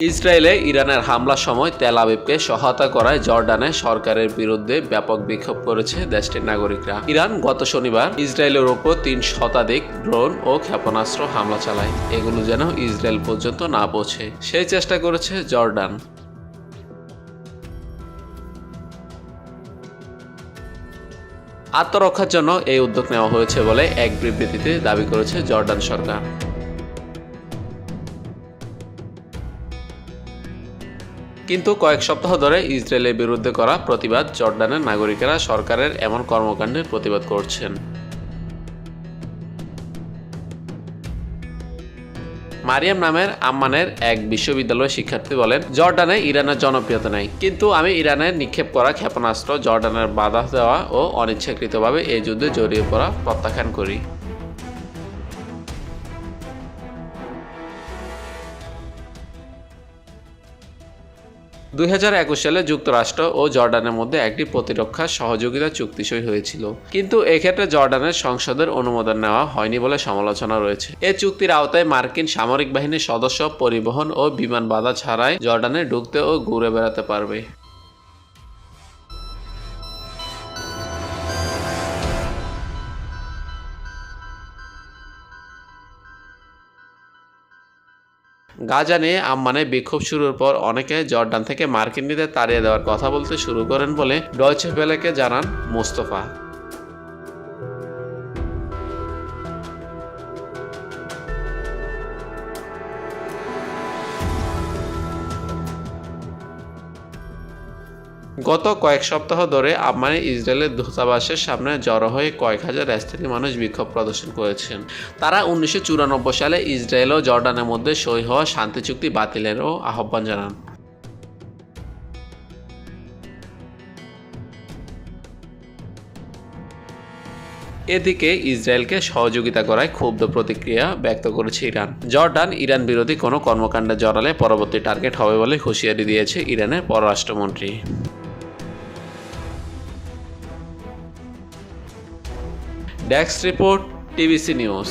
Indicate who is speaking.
Speaker 1: ইসরায়েলে ইরানের হামলার সময় তেল আবিবকে সহায়তা করায় জর্ডানে সরকারের বিরুদ্ধে ব্যাপক বিক্ষোভ করেছে দেশটির নাগরিকরা। ইরান গত শনিবার ইসরায়েলের ওপর তিন শতাধিক ড্রোন ও ক্ষেপণাস্ত্র হামলা চালায়। এগুলো যেন ইসরায়েল পর্যন্ত না পৌঁছে। সেই চেষ্টা করেছে জর্ডান। আত্মরক্ষার জন্য এই উদ্যোগ নেওয়া হয়েছে বলে এক বিবৃতিতে দাবি করেছে জর্ডান সরকার। কিন্তু কয়েক সপ্তাহ ধরে ইসরায়েলের বিরুদ্ধে করা প্রতিবাদ জর্ডানের নাগরিকেরা সরকারের এমন কর্মকাণ্ডের প্রতিবাদ করছেন। মারিয়াম নামের আম্মানের এক বিশ্ববিদ্যালয়ের শিক্ষার্থী বলেন, জর্ডানে ইরানের জনপ্রিয়তা নেই। কিন্তু আমি ইরানের নিক্ষেপ করা ক্ষেপণাস্ত্র জর্ডানের বাধা দেওয়া ও অনিচ্ছাকৃতভাবে এই যুদ্ধে জড়িয়ে পড়া প্রত্যাখ্যান করি। দুই হাজার একুশ সালে যুক্তরাষ্ট্র ও জর্ডানের মধ্যে একটি প্রতিরক্ষা সহযোগিতা চুক্তি সই হয়েছিল। কিন্তু এক্ষেত্রে জর্ডানের সংসদের অনুমোদন নেওয়া হয়নি বলে সমালোচনা রয়েছে। এ চুক্তির আওতায় মার্কিন সামরিক বাহিনীর সদস্য পরিবহন ও বিমান বাধা ছাড়াই জর্ডানে ঢুকতে ও ঘুরে বেড়াতে পারবে। গাজা নিয়ে আম্মানে বিক্ষোভ শুরুর পর অনেকে জর্ডান থেকে মার্কিনীদের তাড়িয়ে দেওয়ার কথা বলতে শুরু করেন বলে ডয়চে ভেলেকে জানান মোস্তফা। গত কয়েক সপ্তাহ ধরে আম্মানে ইসরায়েলের দূতাবাসের সামনে জড়ো হয়ে কয়েক হাজার স্থায়ী মানুষ বিক্ষোভ প্রদর্শন করেছেন। তারা উনিশশো চুরানব্বই সালে ইসরায়েল ও জর্ডানের মধ্যে সই হওয়া শান্তি চুক্তি বাতিলেরও আহ্বান জানান। এদিকে ইসরায়েলকে সহযোগিতা করায় ক্ষুব্ধ প্রতিক্রিয়া ব্যক্ত করেছে ইরান। জর্ডান, ইরান বিরোধী কোনো কর্মকাণ্ডে জড়ালে পরবর্তী টার্গেট হবে বলে হুঁশিয়ারি দিয়েছে ইরানের পররাষ্ট্রমন্ত্রী। Desk report TBC news